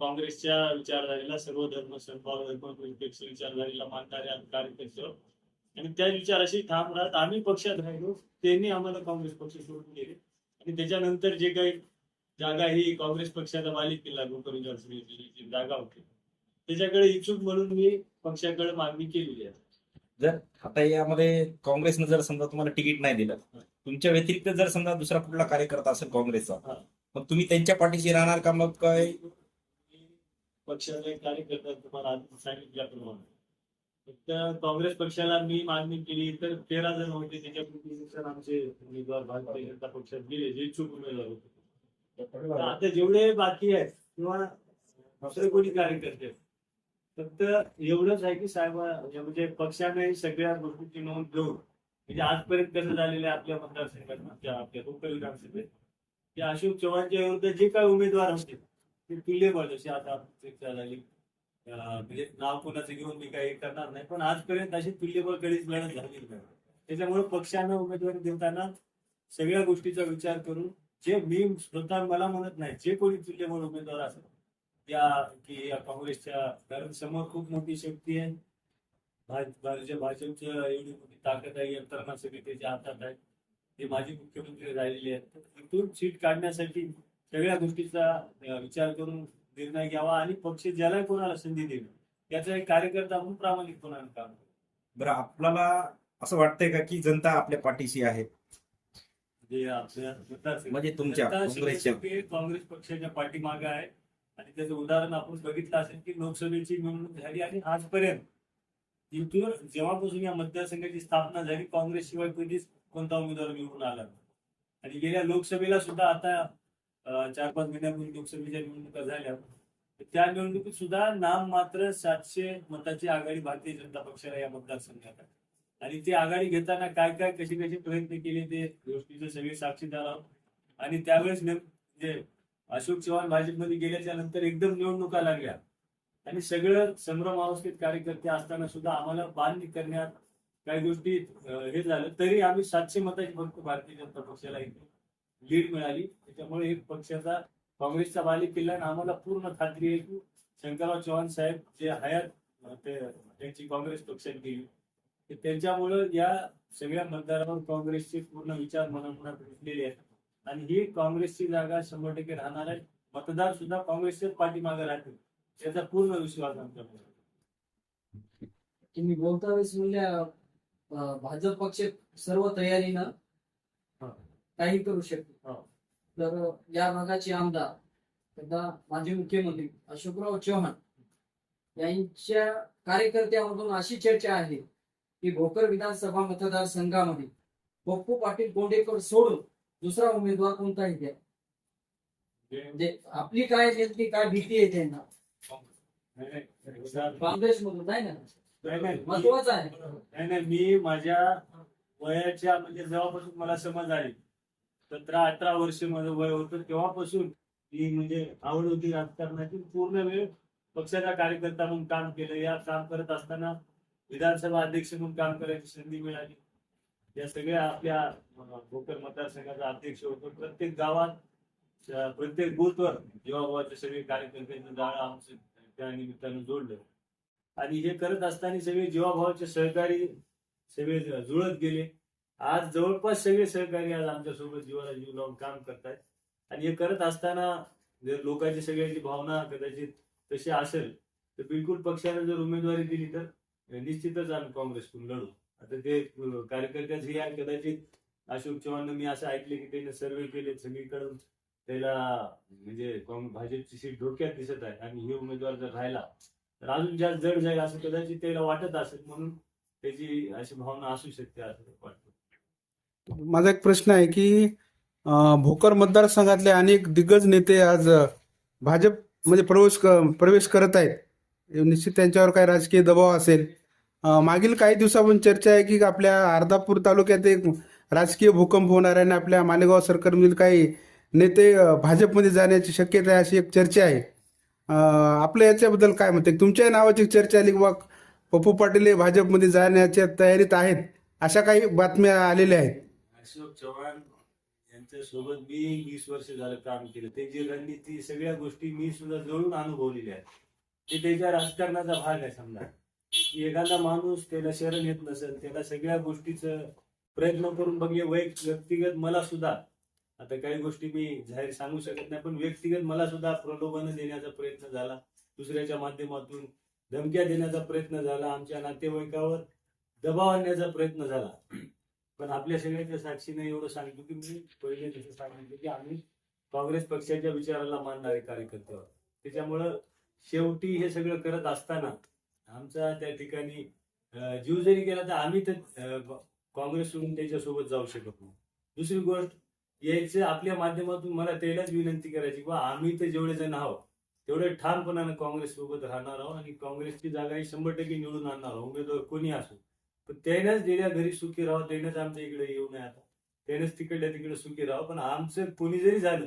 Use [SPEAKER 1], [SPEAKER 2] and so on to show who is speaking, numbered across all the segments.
[SPEAKER 1] काँग्रेसच्या विचारधारेला सर्व धर्म समभाव धर्मनिरपेक्ष विचारधारेला मानणाऱ्या कार्यकर्ते. आणि त्या विचाराशी ठाम राहत आम्ही पक्षात राहिलो त्यांनी आम्हाला काँग्रेस पक्ष सोडून गेले आणि त्याच्यानंतर जे काही जागा ही काँग्रेस पक्षाचा मालिक करून जी जागा होती त्याच्याकडे इच्छुक म्हणून मी पक्षाकडे मागणी केलेली आहे
[SPEAKER 2] जर आता यामध्ये काँग्रेसनं जर समजा तुम्हाला तिकीट नाही दिलं तुमच्या व्यतिरिक्त जर समजा दुसरा कुठला कार्यकर्ता असेल काँग्रेसचा. मग तुम्ही त्यांच्या पाठीशी राहणार का मग काय?
[SPEAKER 1] पक्षाचे कार्यकर्ता तुम्हाला आधी सांगितल्याप्रमाणे फक्त काँग्रेस पक्षाला मी मागणी केली तर तेरा जण होते त्याच्या आमचे उमेदवार भारतीय जनता पक्षात गेले जे इच्छुक उमेदवार होते. आता जेवढे बाकी आहेत किंवा दुसरे कोणी कार्यकर्ते फक्त एवढंच आहे की साहेब म्हणजे, म्हणजे पक्षाने सगळ्या गोष्टीची नोंद घेऊन म्हणजे आजपर्यंत कसं झालेलं आहे आपल्या मतदारसंघात आपल्या लोकल कोकण विधानसभेत की अशोक चव्हाणच्या विरुद्ध जे काही उमेदवार असतील ते तुल्यबळ जशी आता झाली म्हणजे नाव कोणाचं घेऊन मी काही करणार नाही पण आजपर्यंत अशी तुल्यबळ कधीच लढत झालेली नाही. त्याच्यामुळे पक्षानं उमेदवारी देताना सगळ्या गोष्टीचा विचार करून जे मी स्वतः मला म्हणत नाही जे कोणी तुल्यबळ उमेदवार असेल या की या काँग्रेसच्या कारण समोर खूप मोठी शक्ती आहे. भाज- भाजप एवढी मोठी ताकद आहे यंत्रणा सगळी त्याच्या हातात आहे. ते माजी मुख्यमंत्री राहिलेले आहेत. तर इथून सीट काढण्यासाठी सगळ्या गोष्टीचा विचार करून निर्णय घ्यावा आणि पक्ष ज्याला कोणाला संधी देईल त्याचा एक कार्यकर्ता म्हणून प्रामाणिकपणाने काम.
[SPEAKER 2] बरं आपल्याला असं वाटतंय का की जनता आपल्या पाठीशी आहे?
[SPEAKER 1] जे आपल्या मतदारसंघ-
[SPEAKER 2] म्हणजे तुमच्या
[SPEAKER 1] काँग्रेस पक्षाच्या पाठीमागे आहे. आणि त्याचं उदाहरण आपण बघितलं असेल की लोकसभेची निवडणूक झाली आणि आजपर्यंत इथून जेव्हापासून या मतदारसंघाची स्थापना झाली काँग्रेस शिवाय कधीच कोणता उमेदवार निवडून आला. आणि गेल्या लोकसभेला सुद्धा आता चार पाच महिन्यापूर्वी लोकसभेच्या निवडणुका झाल्या. त्या निवडणुकीत सुद्धा नाम मात्र सातशे मताची आघाडी भारतीय जनता पक्षाला या मतदारसंघात आणि ती आघाडी घेताना काय काय कसे कशी प्रयत्न केले ते गोष्टीचे सगळे साक्षीदार आहोत. आणि त्यावेळेस म्हणजे अशोक चव्हाण भाजपमध्ये गेल्याच्यानंतर एकदम निवडणुका लागल्या. आणि सगळं संभ्रम अवस्थेत कार्यकर्ते असताना सुद्धा आम्हाला बांध करण्यात काही गोष्टी हे झालं. तरी आम्ही सातशे मताची फक्त भारतीय जनता पक्षाला इथे लीड मिळाली. त्याच्यामुळे एक पक्षाचा काँग्रेसचा बाली किल्ला आम्हाला पूर्ण खात्री आहे की शंकरराव चव्हाण साहेब जे हयात ते त्यांची काँग्रेस पक्षात गेली. त्यांच्यामुळे त्यांच्यामुळं या सगळ्या मतदारांवर काँग्रेसचे पूर्ण विचार मनात रुजलेले आहेत आणि ही काँग्रेसची जागा शंभर टक्के राहणार आहे. मतदार सुद्धा काँग्रेसच्या पाठीमागे राहतील याचा पूर्ण विश्वास आमच्याकडे
[SPEAKER 3] तुम्ही बोलता वेळेस म्हणल्या भाजप पक्ष सर्व तयारीनं. काही करू शकतो. तर या भागाचे आमदार तथा माजी मुख्यमंत्री अशोकराव चव्हाण यांच्या कार्यकर्त्यामधून अशी चर्चा आहे की भोकर विधानसभा मतदारसंघामध्ये पप्पू पाटील कोंडेकर सोडून दुसरा उमेदवार कोणताही द्या म्हणजे आपली काय नेमकी काय भीती आहे त्यांना?
[SPEAKER 1] नाही,
[SPEAKER 3] काँग्रेसमधून नाही ना?
[SPEAKER 1] नाही, नाही, मी-
[SPEAKER 3] महत्वाचं आहे.
[SPEAKER 1] नाही नाही मी माझ्या वयाच्या म्हणजे जेव्हापासून मला समज आली सतरा अठरा वर्ष माझं वय होतं तेव्हापासून मी म्हणजे आवड होती राजकारणाची पूर्ण वेळ पक्षाचा कार्यकर्ता म्हणून काम केलं. या काम करत असताना विधानसभा अध्यक्ष म्हणून काम करायची संधी मिळाली. या सगळ्या आपल्या भोकर मतदारसंघाचा अध्यक्ष होतो. प्रत्येक गावात प्रत्येक बूथवर जीवाभावाचे सगळे कार्यकर्त्यांचं जाळं आमचं त्या निमित्तानं जोडलं. आणि हे करत असताना सगळे जीवाभावाचे सहकारी सगळे जुळत गेले. आज जवळपास सगळे सहकारी आज आमच्यासोबत जीवाला जीव लावून काम करतायत. आणि हे करत असताना जर लोकांची सगळ्यांची भावना कदाचित तशी असेल तर बिलकुल पक्षाने जर उमेदवारी दिली तर निश्चितच आम्ही काँग्रेसकडून लढू. आता ते कार्यकर्त्याच हे आहे कदाचित अशोक चव्हाण मी असं ऐकले की त्याने सर्वे केले सगळीकडून त्याला म्हणजे काँग- भाजपची सीट धोक्यात दिसत आहे. आणि हे उमेदवार जर राहिला तर अजून जास्त जड जाईल असं कदाचित त्याला वाटत असेल म्हणून त्याची अशी भावना असू शकते असं वाटतं.
[SPEAKER 4] माझा एक प्रश्न आहे की भोकर मतदारसंघातले अनेक दिग्गज नेते आज भाजप म्हणजे प्रवेश क- प्रवेश करत आहेत. निश्चित त्यांच्यावर काही राजकीय दबाव असेल. मागील काही दिवसापासून चर्चा आहे की आपल्या अर्धापूर तालुक्यात एक राजकीय भूकंप होणार आहे आणि आपल्या मालेगाव सरकारमधील काही नेते भाजपमध्ये जाण्याची शक्यता आहे अशी एक चर्चा आहे. आपलं याच्याबद्दल काय म्हणते? तुमच्या नावाची चर्चा आली की बा पप्पू पाटील हे भाजपमध्ये जाण्याच्या तयारीत आहेत अशा काही बातम्या आलेल्या आहेत?
[SPEAKER 1] अशोक चव्हाण यांच्यासोबत सोबत मी वीस वर्ष झालं काम केलं. त्यांची रणनीती सगळ्या गोष्टी मी सुद्धा जवळून अनुभवलेल्या आहेत. ते त्याच्या राजकारणाचा भाग आहे समजा. एखादा माणूस त्याला शरण येत नसेल त्याला सगळ्या गोष्टीचं प्रयत्न करून बघले वैयक्तिक व्यक्तिगत मला सुद्धा आता काही गोष्टी मी जाहीर सांगू शकत नाही पण व्यक्तिगत मला सुद्धा प्रलोभन देण्याचा प्रयत्न झाला. दुसऱ्याच्या माध्यमातून धमक्या देण्याचा प्रयत्न झाला. आमच्या नातेवाईकावर दबाव आणण्याचा प्रयत्न झाला. पण आपल्या सगळ्यांच्या साक्षीने एवढं सांगतो की मी पहिले जसं सांगितलं की आम्ही काँग्रेस पक्षाच्या विचाराला मानणारे कार्यकर्ते आहोत. त्याच्यामुळं शेवटी हे सगळं करत असताना आमचा त्या ठिकाणी जीव जरी गेला तर आम्ही तर काँग्रेस सोडून त्याच्यासोबत जाऊ शकत नाही. दुसरी गोष्ट यायचं आपल्या माध्यमातून मला त्यालाच विनंती करायची बा आम्ही तर जेवढे जण आहोत तेवढे ठामपणानं काँग्रेस सोबत राहणार आहोत आणि काँग्रेसची जागा ही शंभर टक्के निवडून आणणार आहोत. उमेदवार कोणी असो. पण त्यानेच गेल्या घरी सुखी राहावं त्यानेच आमच्या इकडे येऊ नये आता. त्यानेच तिकडल्या तिकडे सुखी राहावं. पण आमचं कोणी जरी झालं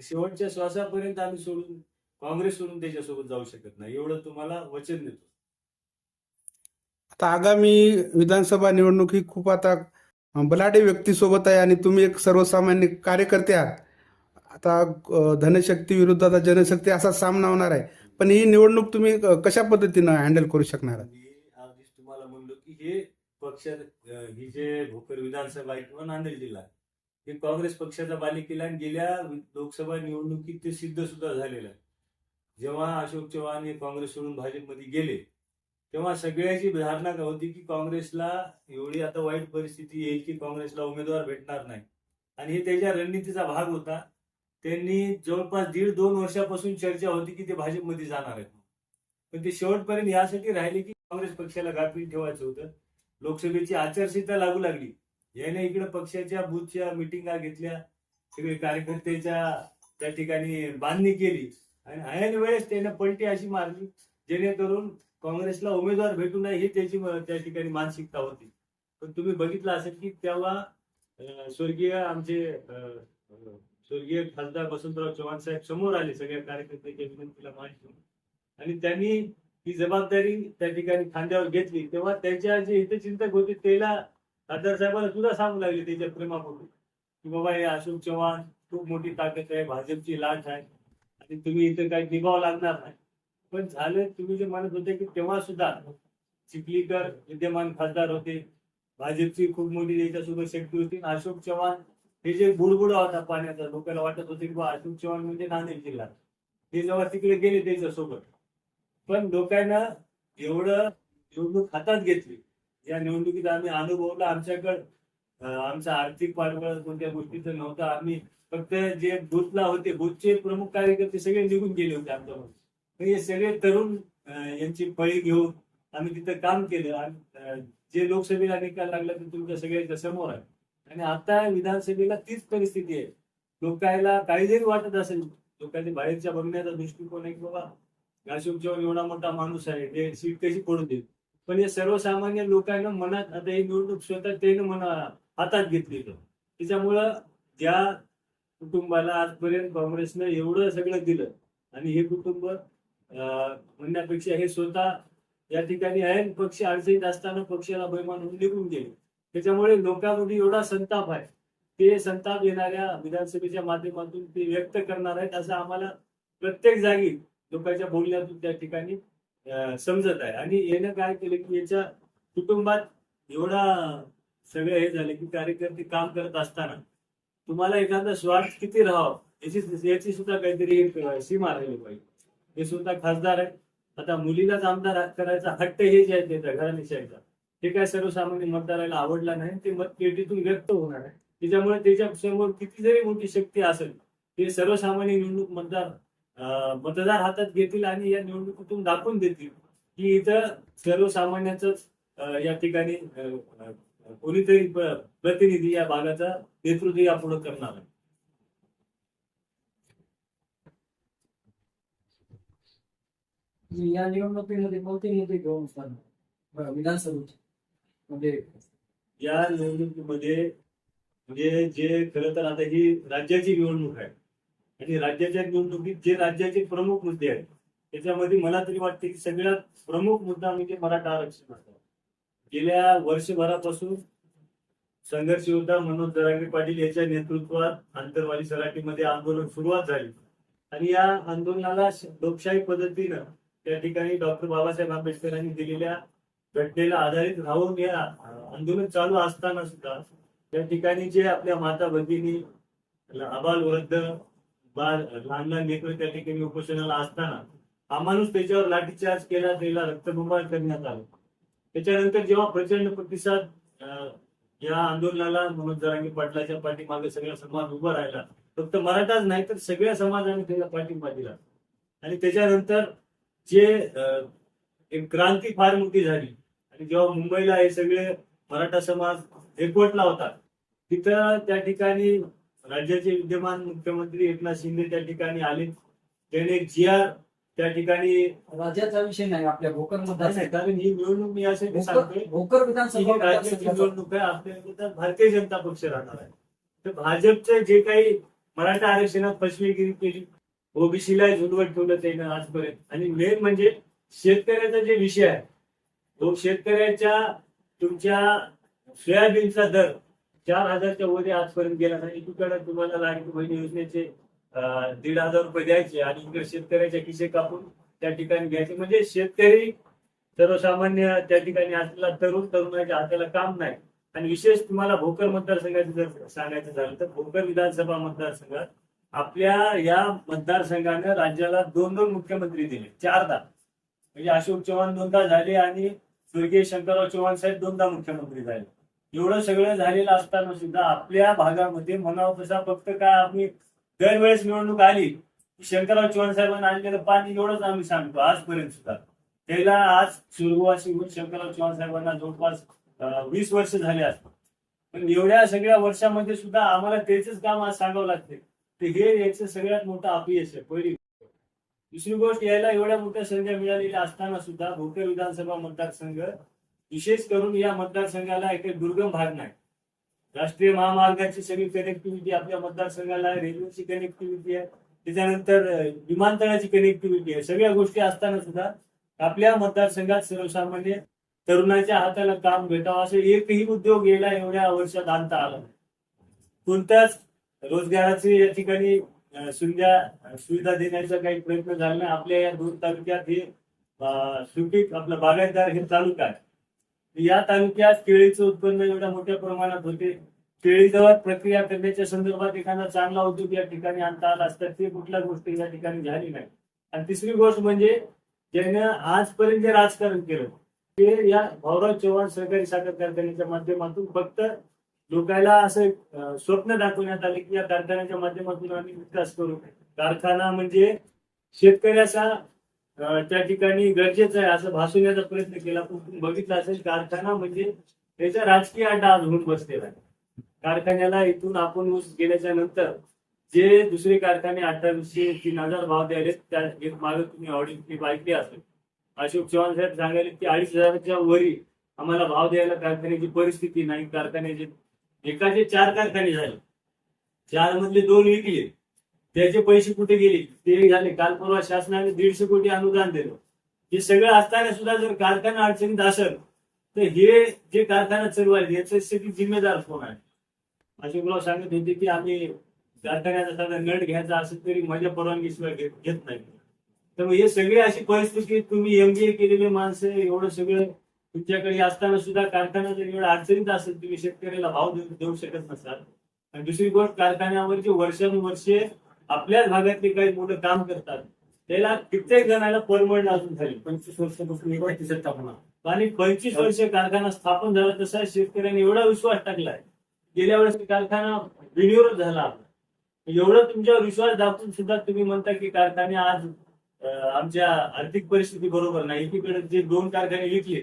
[SPEAKER 1] शेवटच्या श्वासापर्यंत आम्ही सोडून काँग्रेस सोडून त्याच्यासोबत जाऊ शकत नाही. एवढं तुम्हाला वचन देतो.
[SPEAKER 4] आता आगामी विधानसभा निवडणूक ही खूप आता बलाढ्य व्यक्तीसोबत आहे आणि तुम्ही एक सर्वसामान्य कार्यकर्ते आहात. आता धनशक्ती विरुद्ध आता जनशक्ती असा सामना होणार आहे. पण ही निवडणूक तुम्ही कशा पद्धतीनं हँडल करू शकणार
[SPEAKER 1] आधीच तुम्हाला म्हणलो की हे पक्ष ही जे भोकर विधानसभा आहे किंवा नांदेड जिल्हा हे काँग्रेस पक्षाचा बालेकिल्ला आणि गेल्या लोकसभा निवडणुकीत ते सिद्ध सुद्धा झालेलं आहे. जेव्हा अशोक चव्हाण हे काँग्रेस सोडून भाजपमध्ये गेले तेव्हा सगळ्याची धारणा होती की काँग्रेसला एवढी आता वाईट परिस्थिती येईल की काँग्रेसला उमेदवार भेटणार नाही. आणि हे त्याच्या रणनीतीचा भाग होता. त्यांनी जवळपास दीड दोन वर्षापासून चर्चा होती की ते भाजपमध्ये जाणार आहेत. पण ते शेवटपर्यंत यासाठी राहिले की काँग्रेस पक्षाला गाफील ठेवायचं होतं. लोकसभेची आचारसंहिता लागू लागली. याने इकडे पक्षाच्या बूथच्या मिटिंगा घेतल्या. सगळे कार्यकर्त्याच्या त्या ठिकाणी बांधणी केली. आणि ऐन वेळेस त्याने पलटी अशी मारली. जेणेकरून काँग्रेसला उमेदवार भेटू नये ही त्याची त्या ठिकाणी मानसिकता होती. पण तुम्ही बघितलं असेल की तेव्हा स्वर्गीय आमचे स्वर्गीय खासदार वसंतराव चव्हाण साहेब समोर आले सगळ्या कार्यकर्त्यांच्या विनंतीला मान ठेवून आणि त्यांनी ही जबाबदारी त्या ठिकाणी खांद्यावर घेतली. तेव्हा त्यांच्या जे हितचिंतक होते त्याला खासदार साहेबांना सुद्धा सांगू लागले त्याच्या प्रेमापूर्वी की बाबा हे अशोक चव्हाण खूप मोठी ताकद आहे भाजपची लाट आहे आणि तुम्ही इथं काही निभाव लागणार नाही. पण झालं तुम्ही जे म्हणत होते की तेव्हा सुद्धा चिखलीकर विद्यमान खासदार होते. भाजपची खूप मोठी त्याच्यासोबत शक्ती होती. आणि अशोक चव्हाण हे जे बुडबुडा होता पाण्याचा लोकांना वाटत होते की बा अशोक चव्हाण म्हणजे नांदेड जिल्हा. ते जेव्हा तिकडे गेले त्याच्यासोबत. पण लोकांना एवढं निवडणूक हातात घेतली. या निवडणुकीत आम्ही अनुभवलं. आमच्याकडं आमचा आर्थिक पाठबळ कोणत्या गोष्टीचं नव्हतं. आम्ही फक्त जे बूथला होते बूथचे प्रमुख कार्यकर्ते सगळे निघून गेले होते आमच्यामध्ये. हे सगळे तरुण यांची फळी घेऊन आम्ही तिथं काम केलं. आणि जे लोकसभेला निकाल लागला ते तुमच्या सगळ्यांच्या समोर आहे. आणि आता विधानसभेला तीच परिस्थिती आहे. लोकायला काही जरी वाटत असेल लोकांनी बाहेरच्या बघण्याचा दृष्टिकोन आहे की बाबा अशोक एवढा मोठा माणूस आहे ते सीट कशी पडू देत पण हे सर्वसामान्य लोकांना मनात आता ही निवडणूक स्वतः त्यानं मना हातात घेतली त्याच्यामुळं ज्या कुटुंबाला आजपर्यंत काँग्रेसनं एवढं सगळं दिलं आणि हे कुटुंब म्हणण्यापेक्षा हे स्वतः या ठिकाणी आहे पक्ष अडचणीत असताना पक्षाला बैमान होऊन निघून गेले. त्याच्यामुळे लोकांमध्ये एवढा संताप आहे. ते संताप येणाऱ्या विधानसभेच्या माध्यमातून ते व्यक्त करणार आहेत असं आम्हाला प्रत्येक जागी लोकांच्या बोलण्यातून त्या ठिकाणी समजत आहे. आणि यानं काय केलं की याच्या कुटुंबात एवढा सगळं हे झालं की कार्यकर्ते काम करत असताना तुम्हाला एखादा स्वार्थ किती राहावं याची याची सुद्धा काहीतरी सीमा राहिली पाहिजे. हे सुद्धा खासदार आहे आता मुलीलाच आमदार करायचा हट्ट हे जे आहे त्याचा घराणेशाहीचा. ते काय सर्वसामान्य मतदाराला आवडला नाही ते मत पेटीतून व्यक्त होणार आहे. त्याच्यामुळे त्याच्यासमोर किती जरी मोठी शक्ती असेल ते सर्वसामान्य निवडणूक मतदार मतदार हातात घेतील आणि या निवडणुकीतून दाखवून देतील. की इथं सर्वसामान्याच या ठिकाणी कोणीतरी प्रतिनिधी या भागाचा नेतृत्व यापुढे करणार आहे.
[SPEAKER 3] या निवडणुकीमध्ये कोणते मुद्दे घेऊन असतात विधानसभेचे म्हणजे
[SPEAKER 1] या निवडणुकीमध्ये म्हणजे जे खरं तर आता ही राज्याची निवडणूक आहे. आणि राज्याच्या निवडणुकीत जे राज्याचे प्रमुख मुद्दे आहेत त्याच्यामध्ये मला तरी वाटते की सगळ्यात प्रमुख मुद्दा म्हणजे मराठा आरक्षण आहे. गेल्या वर्षभरापासून संघर्ष योद्धा मनोज दरांगे पाटील याच्या नेतृत्वात आंतरवाली सराटीमध्ये आंदोलन सुरुवात झाली. आणि या आंदोलनाला लोकशाही पद्धतीनं त्या ठिकाणी डॉक्टर बाबासाहेब आंबेडकरांनी दिलेल्या घटनेला आधारित राहून या आंदोलन चालू असताना सुद्धा त्या ठिकाणी जे आपल्या माता भगिनी आबाल वृद्ध बाल लहान लहान लेकर त्या ठिकाणी उपोषणाला असताना अमानुष त्याच्यावर लाठीचार्ज केला त्याला रक्तबंबाळ करण्यात आला. त्याच्यानंतर जेव्हा प्रचंड प्रतिसाद या आंदोलनाला मनोज जरांगी पाटलाच्या पाठीमागे सगळा समाज उभा राहिला. फक्त मराठाच नाही तर सगळ्या समाजाने त्याला पाठिंबा दिला. आणि त्याच्यानंतर जे एक क्रांती फार मोठी झाली. आणि जेव्हा मुंबईला हे सगळे मराठा समाज एकवटला होता तिथं त्या ठिकाणी राज्याचे विद्यमान मुख्यमंत्री एकनाथ शिंदे त्या ठिकाणी आले. त्याने एक जी आर त्या ठिकाणी
[SPEAKER 3] राज्याचा विषय नाही आपल्या भोकर मतदार
[SPEAKER 1] कारण ही निवडणूक मी असं
[SPEAKER 3] भोकर विधानसभा
[SPEAKER 1] राज्याची निवडणूक आहे आपल्या भारतीय जनता पक्ष राहणार आहे. तर भाजपचे जे काही मराठा आरक्षणात फसवेगिरी केली ओबीसीला झुलवत ठेवलं त्यानं आजपर्यंत. आणि मेन म्हणजे शेतकऱ्याचा जे विषय आहे तो शेतकऱ्याच्या तुमच्या सोयाबीनचा दर चार हजारच्या वर आजपर्यंत गेला नाही. एकीकडे तुम्हाला लाडकी बहीण योजनेचे दीड हजार रुपये द्यायचे आणि इकडे शेतकऱ्याच्या खिसे कापून त्या ठिकाणी घ्यायचे. म्हणजे शेतकरी सर्वसामान्य त्या ठिकाणी असलेला तरुण तरुणाच्या हाताला काम नाही. आणि विशेष तुम्हाला भोकर मतदारसंघाचं जर सांगायचं झालं तर भोकर विधानसभा मतदारसंघात आपल्या या मतदारसंघानं राज्याला दोन दोन मुख्यमंत्री दिले. चारदा. म्हणजे अशोक चव्हाण दोनदा झाले आणि स्वर्गीय शंकरराव चव्हाण साहेब दोनदा मुख्यमंत्री झाले. एवढं सगळं झालेलं असताना सुद्धा आपल्या भागामध्ये म्हणावं तसा फक्त काय आम्ही दरवेळेस निवडणूक आली की शंकरराव चव्हाण साहेबांना आणलेलं पाणी एवढंच आम्ही सांगतो आजपर्यंत सुद्धा. त्याला आज सुरवासी होऊन शंकरराव चव्हाण साहेबांना जवळपास वीस वर्ष झाले असतात. पण एवढ्या सगळ्या वर्षामध्ये सुद्धा आम्हाला त्याच काम आज सांगावं लागते तर हे याचं सगळ्यात मोठं अपयश आहे पहिली दुसरी गोष्ट यायला एवढ्या मोठ्या संख्या मिळालेल्या असताना सुद्धा भोकर विधानसभा मतदारसंघ विशेष करून या मतदारसंघाला एक दुर्गम भाग नाही राष्ट्रीय महामार्गाची सगळी कनेक्टिव्हिटी आपल्या मतदारसंघाला आहे रेल्वेची कनेक्टिव्हिटी आहे त्याच्यानंतर विमानतळाची कनेक्टिव्हिटी आहे सगळ्या गोष्टी असताना सुद्धा आपल्या मतदारसंघात सर्वसामान्य तरुणाच्या हाताला काम भेटावं असं एकही उद्योग यायला एवढ्या वर्षात आणता आला नाही. कोणत्याच रोजगाराची या ठिकाणी सुविधा सुविधा देण्याचा काही प्रयत्न झाला नाही. आपल्या या दोन तालुक्यात हे सुपीक आपला बागायतदार हे तालुका आहे. या तालुक्यात केळीचं उत्पन्न एवढ्या मोठ्या प्रमाणात होते. केळीजवळ प्रक्रिया करण्याच्या संदर्भात एखादा चांगला उद्योग या ठिकाणी आणता आला असता ते कुठल्या गोष्टी या ठिकाणी झाली नाही. आणि तिसरी गोष्ट म्हणजे ज्यानं आजपर्यंत जे राजकारण केलं ते या भाऊराव चव्हाण सहकारी साखर कारखान्याच्या माध्यमातून फक्त लोकांना असं अं, स्वप्न दाखवण्यात आले की या कारखान्याच्या माध्यमातून आम्ही विकास करू. कारखाना म्हणजे शेतकऱ्याचा अं, त्या ठिकाणी गरजेचं आहे असं भासवण्याचा प्रयत्न केला. पण तुम्ही बघितलं असेल कारखाना म्हणजे त्याचा राजकीय अड्डा आज होऊन बसलेला आहे. कारखान्याला इथून आपण ऊस गेल्याच्यानंतर जे दुसरे कारखाने अठ्ठावीसशे तीन हजार भाव द्यायले त्या एक मागे तुम्ही ऑडिट ऐकली असेल. अशोक चव्हाण साहेब सांगायले की अडीच हजाराच्या वरी आम्हाला भाव द्यायला कारखान्याची परिस्थिती नाही कारखान्याचे एकाचे चार कारखाने झाले. चार मधले दोन विकले. त्याचे पैसे कुठे गेले? ते झाले. काल परवा शासनाने दीडशे कोटी अनुदान दिलं. हे सगळं असताना सुद्धा जर कारखाना अडचणीत असेल तर हे जे कारखाना चालवायचे याचे सगळी जिम्मेदार कोण आहे अशोकराव सांगत होते की आम्ही कारखान्याचा साधा नट घ्यायचा असेल तरी माझ्या परवानगीशिवाय घेत घेत नाही. तर हे सगळी अशी परिस्थिती तुम्ही एमबीए केलेले माणसं एवढं सगळं तुमच्याकडे असताना सुद्धा कारखाना जर एवढा अडचणीत असेल तुम्ही शेतकऱ्याला भाव देऊ शकत नसाल. आणि दुसरी गोष्ट कारखान्यावर जे वर्षानुवर्षे आपल्याच भागातले काही मुलं काम करतात. त्याला कित्येक जणांना परवडण अजून झाली. पंचवीस वर्षापासून होणार आणि पंचवीस वर्ष कारखाना स्थापन झाला तसा शेतकऱ्यांनी एवढा विश्वास टाकलाय. गेल्या वेळेस कारखाना बिनविरोध झाला. एवढं तुमच्यावर विश्वास दाखवून सुद्धा तुम्ही म्हणता की कारखाने आज आमच्या आर्थिक परिस्थिती बरोबर नाही. एकीकडे जे दोन कारखाने विकले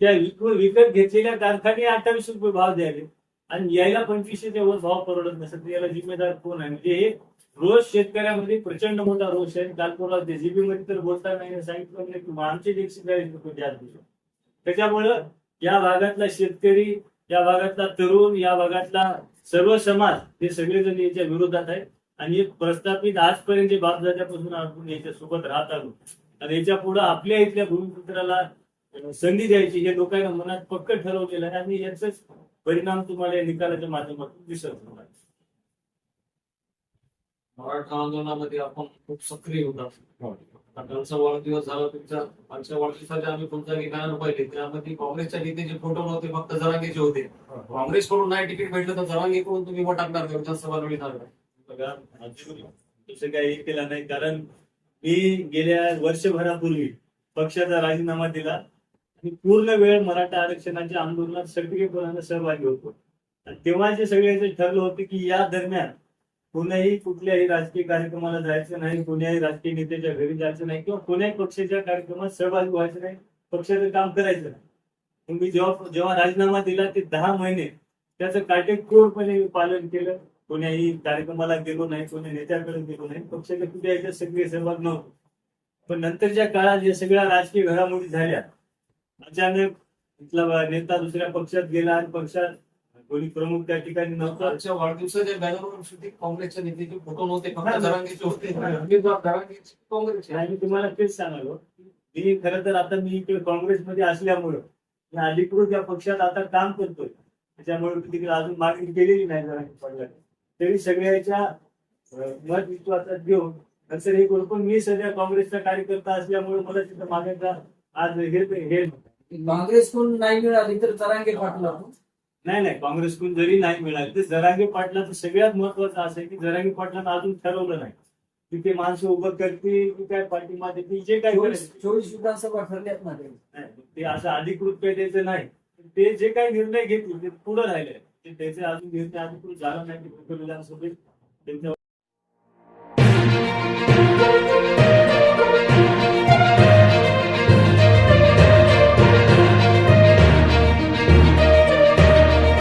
[SPEAKER 1] त्या विक विकत घेतलेल्या कारखाने अठ्ठावीस रुपये भाव द्यावे. आणि यायला पंचवीसशे वर भाव परवडत नसत याला जिम्मेदार कोण आहे? म्हणजे हे रोज शेतकऱ्यामध्ये प्रचंड मोठा रोष आहे. काल परवा मध्ये तर बोलता नाही सांगितलं की आमचे एकशे चाळीस रुपये द्या त्याच्यामुळं या भागातला शेतकरी या भागातला तरुण या भागातला सर्व समाज हे सगळेजण याच्या विरोधात आहे. आणि प्रस्थापित आजपर्यंत जे बापदाद्यापासून आपण याच्या सोबत राहत आलो. आणि याच्यापुढे आपल्या इथल्या भूमिपुत्राला संधी द्यायची हे लोकांना मनात पक्क ठरवलेलं आहे. आणि याच परिणाम तुम्हाला या निकालाच्या माध्यमातून दिसत होणार
[SPEAKER 5] मराठा आंदोलनामध्ये आपण खूप सक्रिय होता. त्यांचा वाढदिवस झाला तुमच्या आमच्या वाढदिवसाच्या आम्ही तुमच्या ठिकाणाला पाहिले? त्यामध्ये काँग्रेसच्या नेत्याचे फोटो नव्हते फक्त जरांगेचे होते. काँग्रेसकडून नाही तिकीट भेटलं तर जरांगेकडून तुम्ही वोट टाकणार का? विधानसभा लढणार
[SPEAKER 1] बघा तसं काही हे केलं नाही कारण मी गेल्या वर्षभरापूर्वी पक्षाचा राजीनामा दिला. आणि पूर्ण वेळ मराठा आरक्षणाच्या आंदोलनात सक्रियपणाने सहभागी होतो. आणि तेव्हा जे सगळे ठरलं होतं की या दरम्यान कोणाही कुठल्याही राजकीय कार्यक्रमाला जायचं नाही कोण्याही राजकीय नेत्याच्या घरी जायचं नाही किंवा कोण्याही पक्षाच्या कार्यक्रमात सहभागी व्हायचं नाही पक्षाचं काम करायचं नाही. मी जेव्हा जेव्हा राजीनामा दिला ते दहा महिने त्याचं काटेकोरपणे पालन केलं. कोण्याही कार्यक्रमाला गेलो नाही कोणी नेत्याकडे गेलो नाही पक्षाच्या कुठे याच्यात सक्रिय सहभाग नव्हतो. पण नंतरच्या काळात या सगळ्या राजकीय घडामोडी झाल्या. अचानक इथला नेता दुसऱ्या पक्षात गेला आणि पक्षात कोणी प्रमुख त्या ठिकाणी नव्हता.
[SPEAKER 5] वाढदिवसाच्या बॅनरवर सुद्धा काँग्रेसच्या नेत्याचे फोटो नव्हते फक्त होते. काँग्रेसचे.
[SPEAKER 1] आणि मी तुम्हाला तेच सांगालो मी खरं तर आता मी इकडे काँग्रेसमध्ये असल्यामुळं मी अलीकडून त्या पक्षात आता काम करतोय त्याच्यामुळे मी तिकडे अजून मागणी केलेली नाही जरा पडलं तरी सगळ्याच्या मत विश्वासात घेऊन नंतर हे करू पण मी सध्या काँग्रेसचा कार्यकर्ता असल्यामुळे मला तिथं मागायचा आज हे हे
[SPEAKER 3] काँग्रेसकडून नाही मिळाली तर जरांगे पाटला
[SPEAKER 1] नाही नाही काँग्रेसकडून जरी नाही मिळाली तर जरांगे पाटलाचं सगळ्यात महत्वाचं असं आहे की जरांगे पाटलांना अजून ठरवलं नाही. की ते माणसं उभं करतील की काय पाठिंबा देतील जे काय
[SPEAKER 3] चोवीस विधानसभा ठरल्यात ना ते.
[SPEAKER 1] नाही, ते असं अधिकृत काही द्यायचं नाही. ते जे काही निर्णय घेतील ते पुढे राहिले. ते त्याचे अजून निर्णय अधिकृत झाला नाही विधानसभेत. त्यांच्या